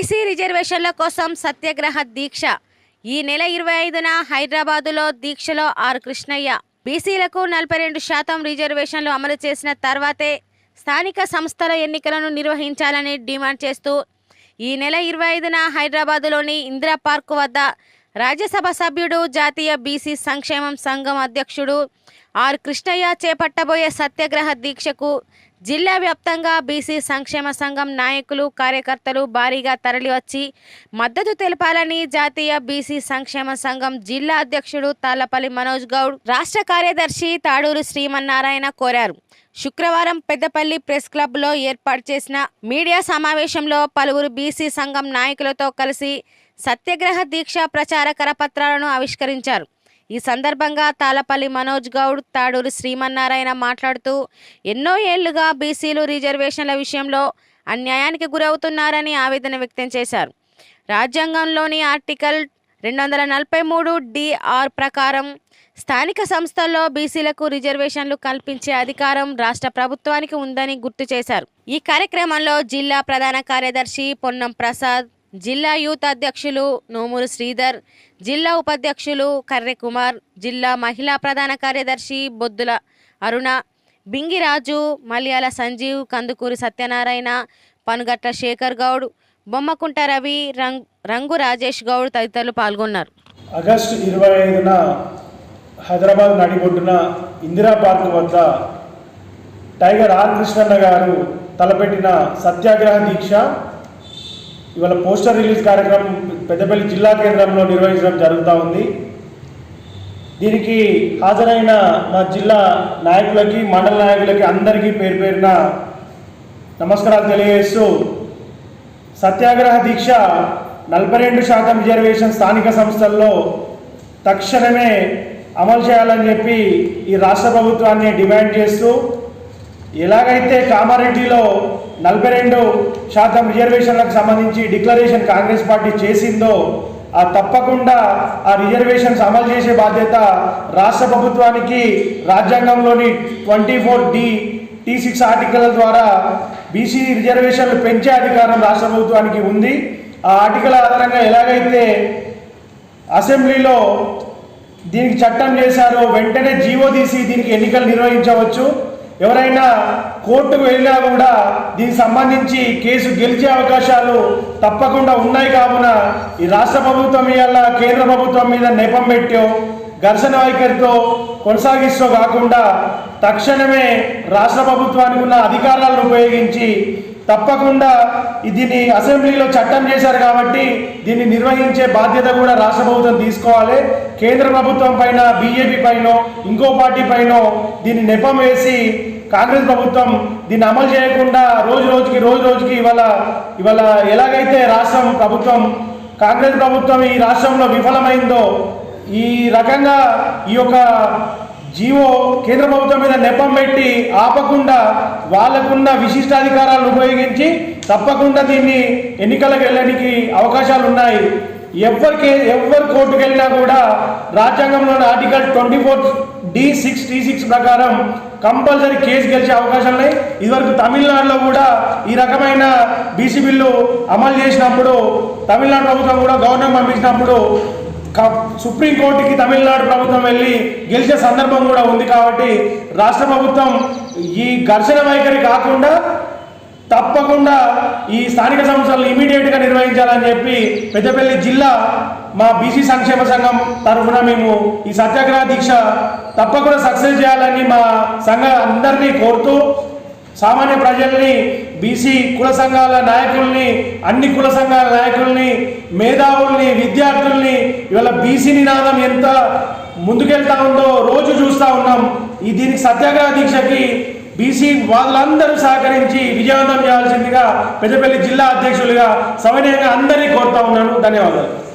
BC రిజర్వేషన్ల కోసం సత్యాగ్రహ దీక్ష. ఈ నెల ఇరవై ఐదున హైదరాబాదులో దీక్షలో ఆర్ కృష్ణయ్య. బీసీలకు నలభై రెండు శాతం రిజర్వేషన్లు అమలు చేసిన తర్వాతే స్థానిక సంస్థల ఎన్నికలను నిర్వహించాలని డిమాండ్ చేస్తూ ఈ నెల ఇరవై ఐదున హైదరాబాదులోని ఇందిరా పార్క్ వద్ద రాజ్యసభ సభ్యుడు జాతీయ బీసీ సంక్షేమం సంఘం అధ్యక్షుడు ఆర్. కృష్ణయ్య చేపట్టబోయే సత్యాగ్రహ దీక్షకు జిల్లా వ్యాప్తంగా బీసీ సంక్షేమ సంఘం నాయకులు కార్యకర్తలు భారీగా తరలివచ్చి మద్దతు తెలపాలని జాతీయ బీసీ సంక్షేమ సంఘం జిల్లా అధ్యక్షుడు తాళ్ళపల్లి మనోజ్ గౌడ్ రాష్ట్ర కార్యదర్శి తాడూరు శ్రీమన్నారాయణ కోరారు. శుక్రవారం పెద్దపల్లి ప్రెస్ క్లబ్లో ఏర్పాటు చేసిన మీడియా సమావేశంలో పలువురు బీసీ సంఘం నాయకులతో కలిసి సత్యాగ్రహ దీక్ష ప్రచార కరపత్రాలను ఆవిష్కరించారు. ఈ సందర్భంగా తాళపల్లి మనోజ్ గౌడ్ తాడూరు శ్రీమన్నారాయణ మాట్లాడుతూ ఎన్నో ఏళ్ళుగా బీసీలు రిజర్వేషన్ల విషయంలో అన్యాయానికి గురవుతున్నారని ఆవేదన వ్యక్తం చేశారు. రాజ్యాంగంలోని ఆర్టికల్ రెండు వందల నలభై మూడు డిఆర్ ప్రకారం స్థానిక సంస్థల్లో బీసీలకు రిజర్వేషన్లు కల్పించే అధికారం రాష్ట్ర ప్రభుత్వానికి ఉందని గుర్తు చేశారు. ఈ కార్యక్రమంలో జిల్లా ప్రధాన కార్యదర్శి పొన్నం ప్రసాద్ జిల్లా యూత్ అధ్యక్షులు నోమూరు శ్రీధర్ జిల్లా ఉపాధ్యక్షులు కర్రె కుమార్ జిల్లా మహిళా ప్రధాన కార్యదర్శి బొద్దుల అరుణ బింగిరాజు మల్యాల సంజీవ్ కందుకూరి సత్యనారాయణ పనుగట్ల శేఖర్ గౌడ్ బొమ్మకుంట రవి రంగ్ రంగు రాజేష్ గౌడ్ తదితరులు పాల్గొన్నారు. ఆగస్టు ఇరవై ఐదున హైదరాబాద్ నడిబొడ్డున ఇందిరా పార్క్ వద్ద టైగర్ ఆర్ కృష్ణన్న గారు తలపెట్టిన సత్యాగ్రహ దీక్ష ఇవాళ పోస్టర్ రిలీజ్ కార్యక్రమం పెద్దపల్లి జిల్లా కేంద్రంలో నిర్వహించడం జరుగుతూ ఉంది. దీనికి హాజరైన మా జిల్లా నాయకులకి మండల నాయకులకి అందరికీ పేరు పేరున నమస్కారాలు తెలియజేస్తూ సత్యాగ్రహ దీక్ష నలభై రెండు శాతం రిజర్వేషన్ స్థానిక సంస్థల్లో తక్షణమే అమలు చేయాలని చెప్పి ఈ రాష్ట్ర ప్రభుత్వాన్ని డిమాండ్ చేస్తూ ఎలాగైతే కామారెడ్డిలో నలభై రెండు శాతం రిజర్వేషన్లకు సంబంధించి డిక్లరేషన్ కాంగ్రెస్ పార్టీ చేసిందో ఆ తప్పకుండా ఆ రిజర్వేషన్స్ అమలు చేసే బాధ్యత రాష్ట్ర ప్రభుత్వానికి రాజ్యాంగంలోని twenty four D T six article ద్వారా బీసీ రిజర్వేషన్లు పెంచే అధికారం రాష్ట్ర ప్రభుత్వానికి ఉంది. ఆ ఆర్టికల్ ఆధారంగా ఎలాగైతే అసెంబ్లీలో దీనికి చట్టం చేశారో వెంటనే జీవో తీసి దీనికి ఎన్నికలు నిర్వహించవచ్చు. ఎవరైనా కోర్టుకు వెళ్ళినా కూడా దీనికి సంబంధించి కేసు గెలిచే అవకాశాలు తప్పకుండా ఉన్నాయి కావున ఈ రాష్ట్ర ప్రభుత్వం ఇవాళ కేంద్ర ప్రభుత్వం మీద నెపం పెట్టో ఘర్షణ వైఖరితో కొనసాగిస్తూ కాకుండా తక్షణమే రాష్ట్ర ప్రభుత్వానికి ఉన్న అధికారాలను ఉపయోగించి తప్పకుండా దీన్ని అసెంబ్లీలో చట్టం చేశారు కాబట్టి దీన్ని నిర్వహించే బాధ్యత కూడా రాష్ట్ర ప్రభుత్వం తీసుకోవాలి. కేంద్ర ప్రభుత్వం పైన బీజేపీ పైన ఇంకో పార్టీ పైన దీన్ని నెపం వేసి కాంగ్రెస్ ప్రభుత్వం దీన్ని అమలు చేయకుండా రోజు రోజుకి రోజు రోజుకి ఇవాళ ఇవాళ ఎలాగైతే రాష్ట్రం ప్రభుత్వం కాంగ్రెస్ ప్రభుత్వం ఈ రాష్ట్రంలో విఫలమైందో ఈ రకంగా ఈ యొక్క జీవో కేంద్ర ప్రభుత్వం మీద నెపం పెట్టి ఆపకుండా వాళ్ళకున్న విశిష్టాధికారాలను ఉపయోగించి తప్పకుండా దీన్ని ఎన్నికలకు వెళ్ళడానికి అవకాశాలు ఉన్నాయి. ఎవరికి ఎవరు కోర్టుకు వెళ్ళినా కూడా రాజ్యాంగంలోని article twenty four D six D six ప్రకారం కంపల్సరీ కేసు గెలిచే అవకాశాలు ఉన్నాయి. ఇదివరకు తమిళనాడులో కూడా ఈ రకమైన బీసీ బిల్లు అమలు చేసినప్పుడు తమిళనాడు ప్రభుత్వం కూడా గవర్నర్ పంపించినప్పుడు సుప్రీంకోర్టుకి తమిళనాడు ప్రభుత్వం వెళ్ళి గెలిచే సందర్భం కూడా ఉంది కాబట్టి రాష్ట్ర ప్రభుత్వం ఈ ఘర్షణ వైఖరి కాకుండా తప్పకుండా ఈ స్థానిక సంస్థలు ఇమీడియట్గా నిర్వహించాలని చెప్పి పెద్దపల్లి జిల్లా మా బీసీ సంక్షేమ సంఘం తరఫున మేము ఈ సత్యాగ్రహ దీక్ష తప్పకుండా సక్సెస్ చేయాలని మా సంఘ అందరినీ కోరుతూ సామాన్య ప్రజల్ని బీసీ కుల సంఘాల నాయకుల్ని అన్ని కుల సంఘాల నాయకుల్ని మేధావుల్ని విద్యార్థుల్ని ఇవాళ బీసీ నినాదం ఎంత ముందుకెళ్తా ఉందో రోజు చూస్తూ ఉన్నాం. ఈ దీనికి సత్యాగ్రహ దీక్షకి బీసీ వాళ్ళందరూ సహకరించి విజయవంతం చేయాల్సిందిగా పెద్దపల్లి జిల్లా అధ్యక్షులుగా సవినయంగా అందరినీ కోరుతా ఉన్నాను. ధన్యవాదాలు.